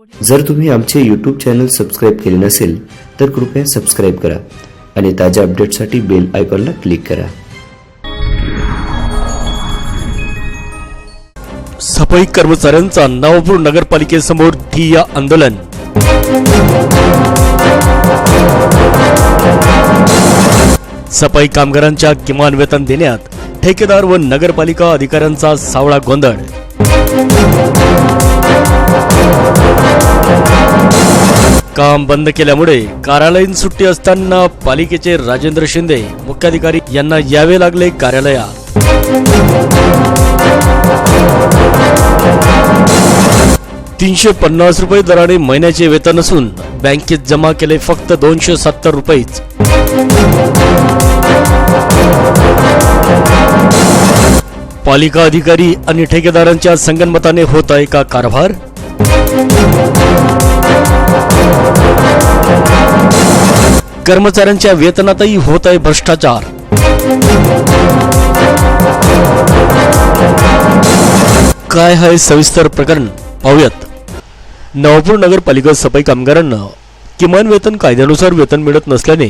जर तुम्ही आमचे यूट्यूब चॅनल सबस्क्राईब केले नसेल तर कृपया सबस्क्राईब करा आणि ताज्या अपडेटसाठी बेल आयकॉनला क्लिक करा. सफाई कर्मचाऱ्यांचा नवापूर नगरपालिकेसमोर ठिय्या आंदोलन. सफाई कामगारांच्या किमान वेतन देण्यात ठेकेदार व नगरपालिका अधिकाऱ्यांचा सावळा गोंधळ. काम बंद केल्यामुळे कार्यालयीन सुट्टी असताना पालिकेचे राजेंद्र शिंदे मुख्याधिकारी यांना यावे लागले कार्यालयात तीनशे पन्नास रुपये दराने महिन्याचे वेतन असून बँकेत जमा केले फक्त दोनशे सत्तर रुपयेच. पालिका अधिकारी आणि ठेकेदारांच्या संगनमताने होत आहे का कारभार? कर्मचाऱ्यांच्या वेतनातही होत आहे भ्रष्टाचार. काय आहे सविस्तर प्रकरण? पाहूयात. नवापूर नगरपालिका सफाई कामगारांना किमान वेतन कायद्यानुसार वेतन मिळत नसल्याने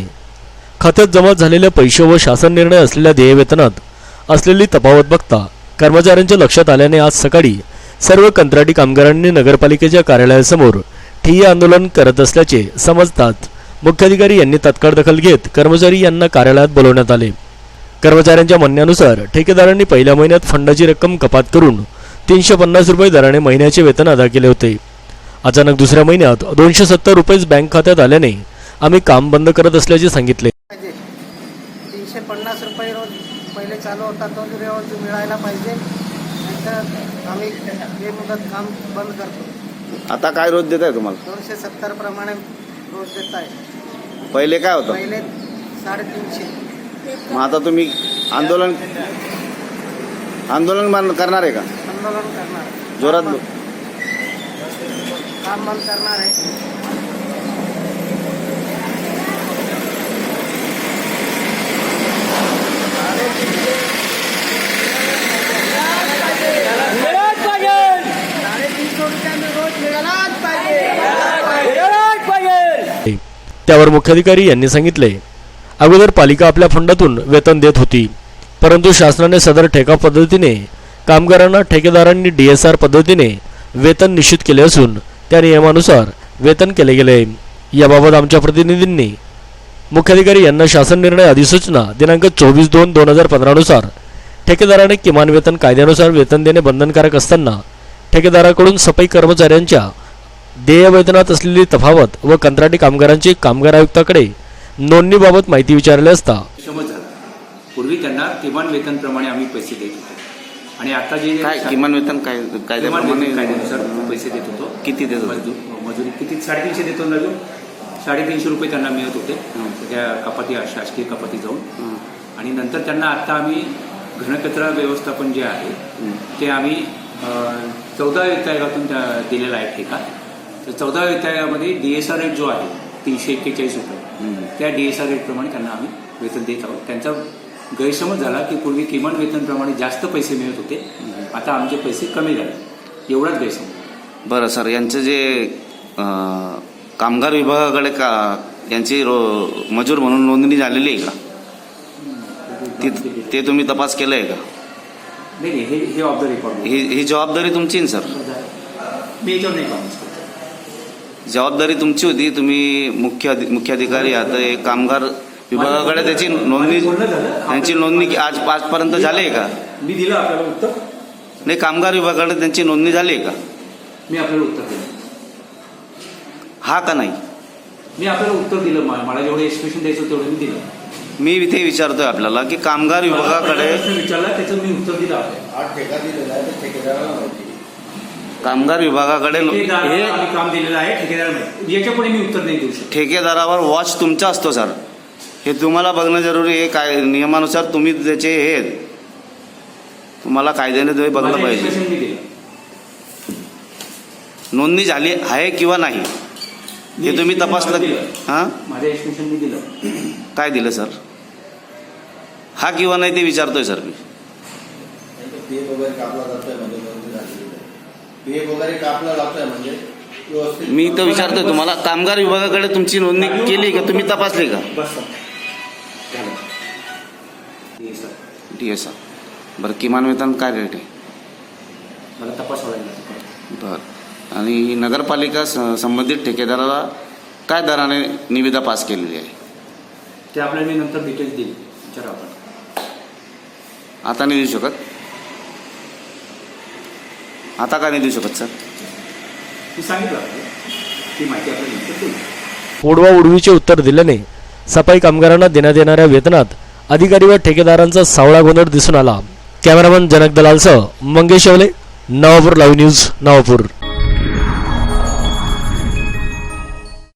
खात्यात जमा झालेल्या पैसे व शासन निर्णय असलेल्या देय वेतनात असलेली तफावत बघता कर्मचाऱ्यांच्या लक्षात आल्याने आज सकाळी सर्व कंत्राटी कामगारांनी नगरपालिकेच्या कार्यालयासमोर ठिय्या आंदोलन करत असल्याचे समजतात. मुख्याधिकारी यांनी तत्काळ दखल घेत कर्मचारी यांना कार्यालयात बोलवण्यात आले. कर्मचाऱ्यांच्या म्हणण्यानुसार ठेकेदारांनी पहिल्या महिन्यात फंडाची रक्कम कपात करून तीनशे पन्नास रुपये दराने महिन्याचे वेतन अदा केले होते. अचानक दुसऱ्या महिन्यात दोनशे सत्तर रुपयेच बँक खात्यात आल्याने आम्ही काम बंद करत असल्याचे सांगितले पाहिजे तीनशे पन्नास रुपये रोज पहिले चालू होता तो रोज मिळायला पाहिजे. नाहीतर आम्ही हे मुदत काम बंद करतो. आता काय रोज देत आहे तुम्हाला? दोनशे सत्तर प्रमाणे रोज देत आहे पहिले काय होतं? पहिले साडेतीनशे. मग आता तुम्ही आंदोलन आंदोलन बंद करणार आहे का? आंदोलन करणार. जोरात काम बंद- काम बंद करणार आहे साडेतीनशे रुपयांनी रोज मिळालाच पाहिजे त्यावर मुख्याधिकारी यांनी सांगितले. अगोदर पालिका आपल्या फंडातून वेतन देत होती. परंतु शासनाने सदर ठेका पद्धतीने कामगारांना ठेकेदारांनी डीएसआर पद्धतीने वेतन निश्चित केले असून त्या नियमानुसार वेतन केले गेले. याबाबत आमच्या प्रतिनिधींनी मुख्याधिकारी यांना शासन निर्णय अधिसूचना दिनांक चोवीस दोन दोन हजार पंधरानुसार ठेकेदाराने किमान वेतन कायद्यानुसार वेतन देणे बंधनकारक असताना ठेकेदाराकडून सफाई कर्मचाऱ्यांच्या देय वेतनात असलेली तफावत व कंत्राटी कामगारांची कामगार आयुक्ताकडे नोंदणीबाबत माहिती विचारली असता. पूर्वी त्यांना किमान वेतनप्रमाणे आम्ही पैसे देत होतो. आणि आता जे काय? किमान वेतन काय? कायद्याप्रमाणे कायद्यानुसार पैसे देत होतो. किती देत होते? मजदूर मजुरी किती? साडेतीनशे देतो ना अजून? साडेतीनशे रुपये त्यांना मिळत होते. त्या कपाती शासकीय कपाती जाऊन. आणि नंतर त्यांना आता आम्ही घनकचरा व्यवस्थापन जे आहे ते आम्ही चौदा वित्तागातून त्या दिलेला आहे ठेका. तर चौदा वित्तागामध्ये डी एस आर रेट जो आहे तीनशे एक्केचाळीस रुपये. त्या डी एस आर रेटप्रमाणे त्यांना आम्ही वेतन देत आहोत. त्यांचा गैरसमज झाला की पूर्वी किमान वेतनप्रमाणे जास्त पैसे मिळत होते. आता आमचे पैसे कमी झाले. एवढाच गैरसमज. बरं सर. यांचं जे कामगार विभागाकडे का यांची रो मजूर म्हणून नोंदणी झालेली आहे का? ती ते तुम्ही तपास केलं आहे का? नाही नाही. हे रेकॉर्ड ही जबाबदारी तुमची ना सर? मी याच्यावर नाही जबाबदारी तुमची होती. तुम्ही मुख्य मुख्याधिकारी आता हे कामगार विभागाकडे त्याची नोंदणी. त्यांची नोंदणी की आज आजपर्यंत झाली आहे का? मी दिलं आपल्याला उत्तर? नाही कामगार विभागाकडे त्यांची नोंदणी झाली आहे का? मी आपल्याला उत्तर दिलं. हा का नाही? मी आपल्याला उत्तर दिलं. मा- मला जेवढं एक्सप्रेशन द्यायचं होतं तेवढं मी दिलं. मी इथे विचारतोय आपल्याला की कामगार मला विभागाकडे प्रश्न विचारला त्याचं मी उत्तर दिलं आपल्याला. कामगार विभागाकडे ठेकेदाराला हे आम्ही काम दिलेलं आहे ठेकेदार याच्यापुढे मी उत्तर नाही देऊ शकतो. ठेकेदारावर वॉच तुमचा असतो सर हे तुम्हाला बघणं जरुरी आहे काय नियमानुसार तुम्ही त्याचे हे आहेत. तुम्हाला कायद्याने तुम्ही बघलं माझं पाहिजे. मी दिलं. नोंदणी झाली आहे किंवा नाही? हे तुम्ही तपासलं दिलं. हां? माझं मी दिलं. काय दिलं सर हा किंवा नाही ते विचारतोय सर मी. पीएफ वगैरे कापला जातोय म्हणजे वगैरे कापला जातोय म्हणजे व्यवस्थित. मी तर विचारतोय तुम्हाला कामगार विभागाकडे तुमची नोंदणी केली का? तुम्ही तपासली का? बस सर. झालं हे सर डी एस बरं किमान वेतन काय रेट आहे? मला तपासावं लागेल बरं. आणि नगरपालिका स- संबंधित ठेकेदाराला काय दराने निविदा पास केलेली आहे? ते आपल्याला मी नंतर डिटेल्स देईल. विचारा आपण आता नाही देऊ शकत? आता का नाही देऊ शकत सर? मी सांगितलं आपल्याला ती माहिती आपल्याला नंतर देईल उडवा उडवीचे उत्तर दिल्याने सफाई कामगारांना देण्यात येणाऱ्या वेतनात अधिकारी व ठेकेदारांचा सावळा गोंधळ दिसून आला. कॅमेरामन जनक दलालसह मंगेश येवले नवापूर लाईव्ह न्यूज नवापूर.